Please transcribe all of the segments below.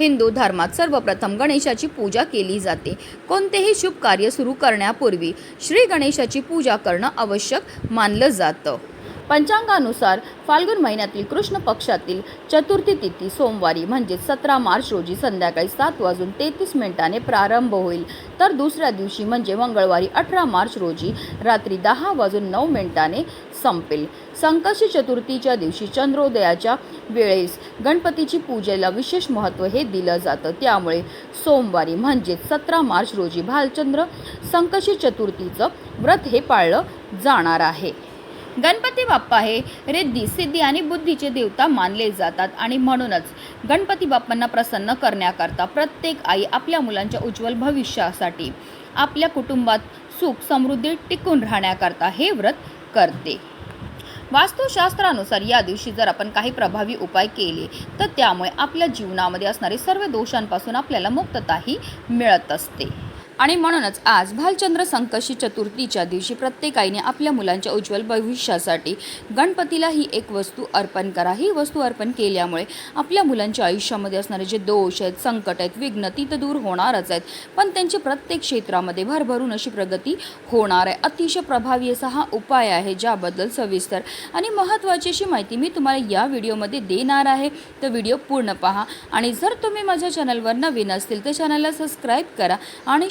हिंदू धर्मात सर्वप्रथम गणेशाची पूजा केली जाते. कोणतेही शुभ कार्य सुरू करण्यापूर्वी श्री गणेशाची पूजा करणं आवश्यक मानलं जातं. पंचांगानुसार फाल्गुन महिन्यातील कृष्ण पक्षातील चतुर्थी तिथी सोमवारी म्हणजे सतरा मार्च रोजी संध्याकाळी सात वाजून तेहतीस मिनिटाने प्रारंभ होईल. तर दुसऱ्या दिवशी म्हणजे मंगळवारी अठरा मार्च रोजी रात्री दहा वाजून नऊ मिनिटाने संपेल. संकष्टी चतुर्थीच्या दिवशी चंद्रोदयाच्या वेळेस गणपतीची पूजेला विशेष महत्त्व हे दिलं जातं. त्यामुळे सोमवारी म्हणजेच सतरा मार्च रोजी भालचंद्र संकष्टी चतुर्थीचं व्रत हे पाळलं जाणार आहे. गणपती बाप्पा हे रिद्धी सिद्धी आणि बुद्धीचे देवता मानले जातात आणि म्हणूनच गणपती बाप्पांना प्रसन्न करण्याकरता प्रत्येक आई आपल्या मुलांच्या उज्ज्वल भविष्यासाठी आपल्या कुटुंबात सुख समृद्धी टिकून राहण्याकरता हे व्रत करते. वास्तुशास्त्रानुसार या दिवशी जर आपण काही प्रभावी उपाय केले तर त्यामुळे आपल्या जीवनामध्ये असणारे सर्व दोषांपासून आपल्याला मुक्तताही मिळत असते. आणि म्हणूनच आज भालचंद्र संकष्टी चतुर्थीच्या दिवशी प्रत्येक आईने आपल्या मुलांच्या उज्ज्वल भविष्यासाठी गणपतीला ही एक वस्तू अर्पण करा. ही वस्तू अर्पण केल्यामुळे आपल्या मुलांच्या आयुष्यामध्ये असणारे जे दोष आहेत संकट आहेत विघ्न ती तर दूर होणारच आहेत. पण त्यांची प्रत्येक क्षेत्रामध्ये भरभरून अशी प्रगती होणार आहे. अतिशय प्रभावी असा हा उपाय आहे ज्याबद्दल सविस्तर आणि महत्त्वाची अशी माहिती मी तुम्हाला या व्हिडिओमध्ये देणार आहे. तर व्हिडिओ पूर्ण पहा आणि जर तुम्ही माझ्या चॅनलवर नवीन असतील तर चॅनलला सबस्क्राईब करा आणि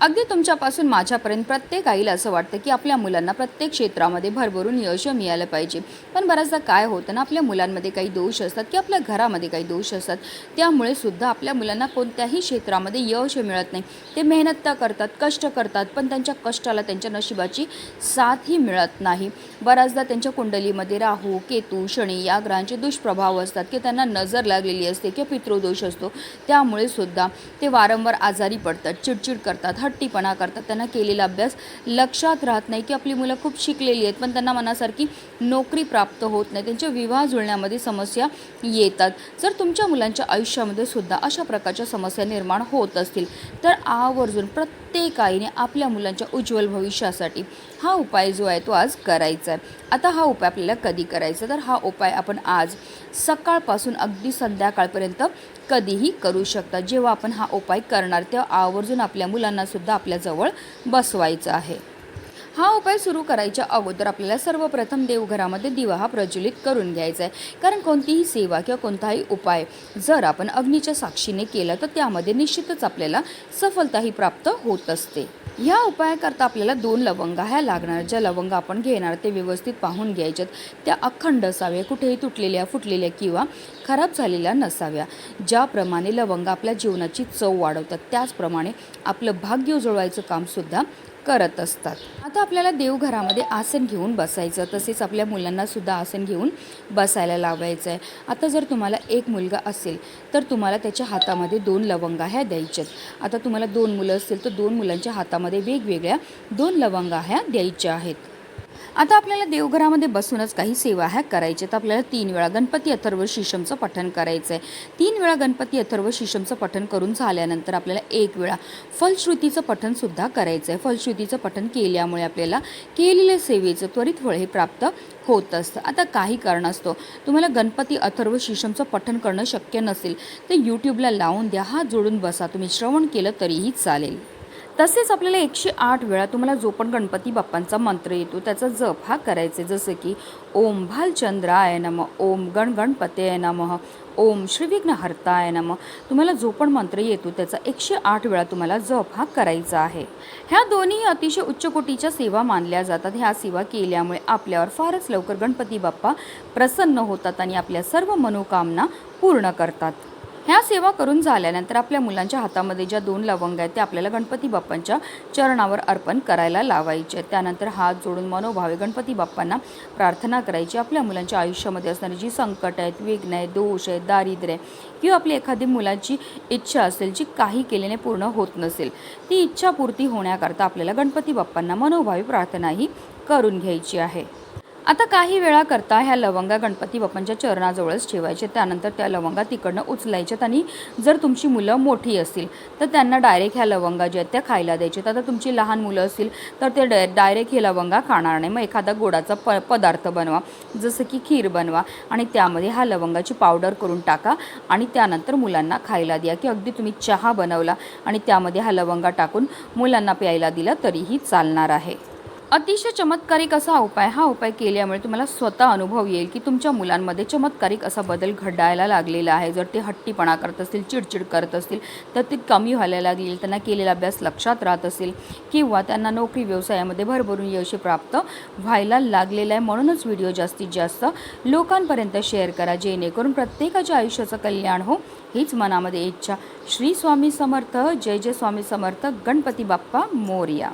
अगदी तुमच्यापासून माझ्यापर्यंत प्रत्येक आईला असं वाटतं की आपल्या मुलांना प्रत्येक क्षेत्रामध्ये भरभरून यश मिळालं पाहिजे. पण बऱ्याचदा काय होतं ना आपल्या मुलांमध्ये काही दोष असतात की आपल्या घरामध्ये काही दोष असतात. त्यामुळे सुद्धा आपल्या मुलांना कोणत्याही क्षेत्रामध्ये यश मिळत नाही. ते मेहनत तर करतात कष्ट करतात पण त्यांच्या कष्टाला त्यांच्या नशिबाची साथही मिळत नाही. बऱ्याचदा त्यांच्या कुंडलीमध्ये राहू केतू शनी या ग्रहांचे दुष्प्रभाव असतात की त्यांना नजर लागलेली असते किंवा पितृदोष असतो. त्यामुळे सुद्धा ते वारंवार आजारी पडतात चिडचिड करतात हट्टीपणा करतात. त्यांना केलेला अभ्यास लक्षात राहत नाही की आपली मुलं खूप शिकलेली आहेत पण त्यांना मनासारखी नोकरी प्राप्त होत नाही. त्यांच्या विवाह जुळण्यामध्ये समस्या येतात. जर तुमच्या मुलांच्या आयुष्यामध्ये सुद्धा अशा प्रकारच्या समस्या निर्माण होत असतील तर आवर्जून प्रत्येक आईने आपल्या मुलांच्या उज्ज्वल भविष्यासाठी हा उपाय जो आहे तो आज करायचा आहे. आता हा उपाय आपल्याला कधी करायचा? तर हा उपाय आपण आज सकाळपासून अगदी संध्याकाळपर्यंत कधीही करू शकता. जेव्हा आपण हा उपाय करणार तेव्हा आवर्जून आपल्या मुलांनासुद्धा आपल्याजवळ बसवायचं आहे. हा उपाय सुरू करायच्या अगोदर आपल्याला सर्वप्रथम देवघरामध्ये दिवा हा प्रज्वलित करून घ्यायचा आहे. कारण कोणतीही सेवा किंवा कोणताही उपाय जर आपण अग्नीच्या साक्षीने केला तर त्यामध्ये निश्चितच आपल्याला सफलताही प्राप्त होत असते. ह्या उपायाकरता आपल्याला दोन लवंगा ह्या लागणार. ज्या लवंगा आपण घेणार ते व्यवस्थित पाहून घ्यायच्यात. त्या अखंड असाव्या कुठेही तुटलेल्या फुटलेल्या किंवा खराब झालेल्या नसाव्या. ज्याप्रमाणे लवंगा आपल्या जीवनाची चव वाढवतात त्याचप्रमाणे आपलं भाग्य उजळवायचं कामसुद्धा करत असतात. आता आपल्याला देवघरामध्ये आसन घेऊन बसायचं तसेच आपल्या मुलांना सुद्धा आसन घेऊन बसायला लावायचं आहे आता जर तुम्हाला एक मुलगा असेल तर तुम्हाला त्याच्या हातामध्ये दोन लवंगा ह्या द्यायच्यात. आता तुम्हाला दोन मुलं असतील तर दोन मुलांच्या हातामध्ये वेगवेगळ्या दोन लवंगा ह्या द्यायच्या आहेत. आता आपल्याला देवघरामध्ये बसूनच काही सेवा ह्या करायच्या तर आपल्याला तीन वेळा गणपती अथर्व शिशमचं पठण करायचं आहे तीन वेळा गणपती अथर्व शिशमचं पठण करून झाल्यानंतर आपल्याला एक वेळा फलश्रुतीचं पठणसुद्धा करायचं आहे फलश्रुतीचं पठण केल्यामुळे आपल्याला केलेल्या सेवेचं त्वरित फळ हे प्राप्त होत असतं. आता काही कारण असतो. तुम्हाला गणपती अथर्व शिशमचं पठण करणं शक्य नसेल तर यूट्यूबला लावून द्या. हात जोडून बसा. तुम्ही श्रवण केलं तरीही चालेल. तसेच आपल्याला एकशे आठ वेळा तुम्हाला जो पण गणपती बाप्पांचा मंत्र येतो त्याचा जप हा करायचे. जसं की ओम भालचंद्राय नम ओम गण गणपते नमः ओम श्रीविघ्नहर्ताय नम. तुम्हाला जो पण मंत्र येतो त्याचा एकशे आठ वेळा तुम्हाला जप हा करायचा आहे. ह्या दोन्ही अतिशय उच्च कोटीच्या सेवा मानल्या जातात. ह्या सेवा केल्यामुळे आपल्यावर फारच लवकर गणपती बाप्पा प्रसन्न होतात आणि आपल्या सर्व मनोकामना पूर्ण करतात. ह्या सेवा करून झाल्यानंतर आपल्या मुलांच्या हातामध्ये ज्या दोन लवंग आहेत त्या आपल्याला गणपती बाप्पांच्या चरणावर अर्पण करायला लावायचे. त्यानंतर हात जोडून मनोभावे गणपती बाप्पांना प्रार्थना करायची. आपल्या मुलांच्या आयुष्यामध्ये असणारी जी संकट आहेत विघ्न आहेत दोष आहेत दारिद्र्य आहे किंवा आपली एखादी मुलाची इच्छा असेल जी काही केल्याने पूर्ण होत नसेल ती इच्छापूर्ती होण्याकरता आपल्याला गणपती बाप्पांना मनोभावी प्रार्थनाही करून घ्यायची आहे. आता काही वेळा करता ह्या लवंगा गणपती बाप्पांच्या चरणाजवळच ठेवायचे त्यानंतर त्या लवंगा तिकडनं उचलायच्यात आणि जर तुमची मुलं मोठी असतील तर त्यांना डायरेक्ट ह्या लवंगा ज्या आहेत त्या खायला द्यायच्यात. आता तुमची लहान मुलं असतील तर ते डाय डायरेक्ट हे लवंगा खाणार नाही. मग एखादा गोडाचा प पदार्थ बनवा जसं की खीर बनवा आणि त्यामध्ये हा लवंगाची पावडर करून टाका आणि त्यानंतर मुलांना खायला द्या की अगदी तुम्ही चहा बनवला आणि त्यामध्ये हा लवंगा टाकून मुलांना प्यायला दिला तरीही चालणार आहे. अतिशय चमत्कारिक असा उपाय हा उपाय केल्यामुळे तुम्हाला स्वतः अनुभव येईल की तुमच्या मुलांमध्ये चमत्कारिक असा बदल घडायला लागलेला आहे. जर ते हट्टीपणा करत असतील चिडचिड करत असतील तर ते कमी व्हायला लागेल त्यांना केलेला अभ्यास लक्षात राहत असेल किंवा त्यांना नोकरी व्यवसायामध्ये भरभरून यश प्राप्त व्हायला लागलेलं आहे. म्हणूनच व्हिडिओ जास्तीत जास्त लोकांपर्यंत शेअर करा जेणेकरून प्रत्येकाच्या आयुष्याचं कल्याण हो हीच मनामध्ये इच्छा. श्री स्वामी समर्थ जय जय स्वामी समर्थ गणपती बाप्पा मोर्या.